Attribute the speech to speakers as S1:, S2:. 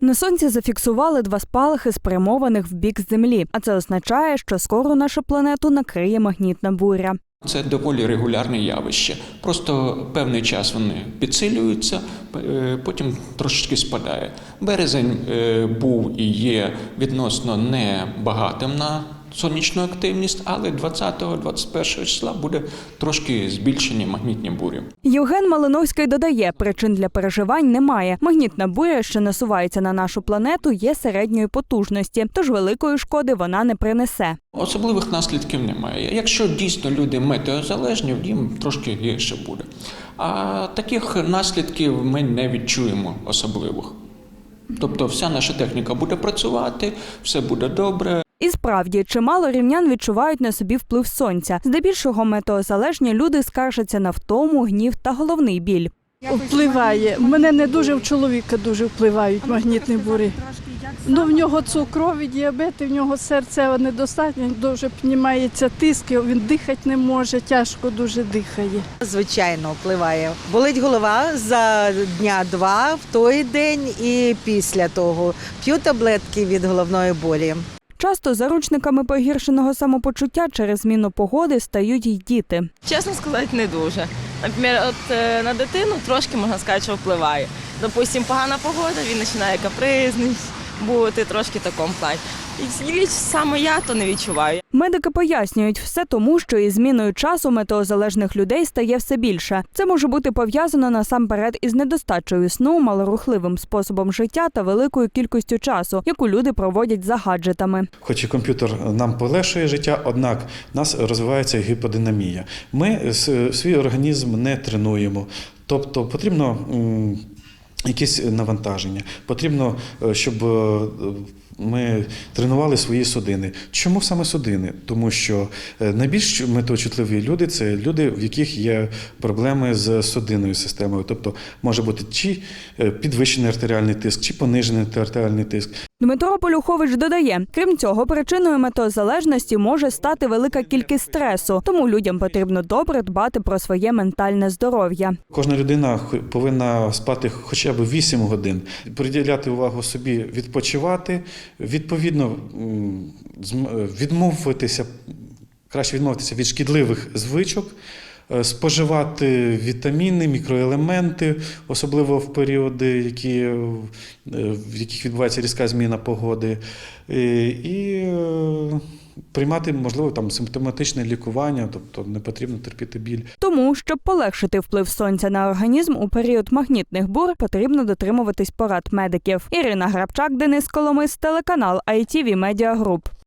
S1: На сонці зафіксували два спалахи, спрямованих в бік землі. А це означає, що скоро нашу планету накриє магнітна буря.
S2: Це доволі регулярне явище. Просто певний час вони підсилюються, е, потім трошечки спадає. Березень е, був і є відносно небагатим на сонячну активність, але 20-21 числа буде трошки збільшені магнітні бурі.
S1: Євген Малиновський додає, причин для переживань немає. Магнітна буря, що насувається на нашу планету, є середньої потужності, тож великої шкоди вона не принесе.
S2: Особливих наслідків немає. Якщо дійсно люди метеозалежні, їм трошки гірше буде. А таких наслідків ми не відчуємо особливих. Тобто вся наша техніка буде працювати, все буде добре.
S1: І справді, чимало рівнян відчувають на собі вплив сонця. Здебільшого метеозалежні люди скаржаться на втому, гнів та головний біль.
S3: Впливає. В Мене не дуже в чоловіка дуже впливають магнітні бурі. Ну, в нього цукровий діабет, і в нього серцева недостатньо, дуже піднімається тиск, він дихати не може, тяжко дуже дихає.
S4: Звичайно, впливає. Болить голова за дня два в той день і після того. П'ю таблетки від головної болі.
S1: Часто заручниками погіршеного самопочуття через зміну погоди стають й діти.
S5: Чесно сказати, не дуже. Наприклад, от е, на дитину трошки можна сказати, що впливає. Допустим, погана погода, він починає капризний бути трошки в такому плані. І ліч саме я то не відчуваю.
S1: Медики пояснюють, все тому, що із зміною часу метеозалежних людей стає все більше. Це може бути пов'язано насамперед із недостачею сну, малорухливим способом життя та великою кількістю часу, яку люди проводять за гаджетами.
S6: Хоч і комп'ютер нам полегшує життя, однак в нас розвивається гіподинамія. Ми свій організм не тренуємо. Тобто потрібно якісь навантаження, потрібно, е, щоб е, ми тренували свої судини. Чому саме судини? Тому що е, найбільш метеочутливі люди це люди, в яких є проблеми з судинною системою. Тобто може бути чи підвищений артеріальний тиск, чи понижений артеріальний тиск.
S1: Дмитро Полюхович додає, крім цього, причиною метеозалежності може стати велика кількість стресу, тому людям потрібно добре дбати про своє ментальне здоров'я.
S6: Кожна людина повинна спати хоча б 8 годин, приділяти увагу собі, відпочивати, відповідно відмовитися, краще відмовитися від шкідливих звичок, споживати вітаміни, мікроелементи, особливо в періоди, які, е, в яких відбувається різка зміна погоди, е, і е, приймати, можливо, там симптоматичне лікування, тобто не потрібно терпіти біль.
S1: Тому, щоб полегшити вплив сонця на організм у період магнітних бур, потрібно дотримуватись порад медиків. Ірина Грабчак, Денис Коломис, телеканал ITV Media Group.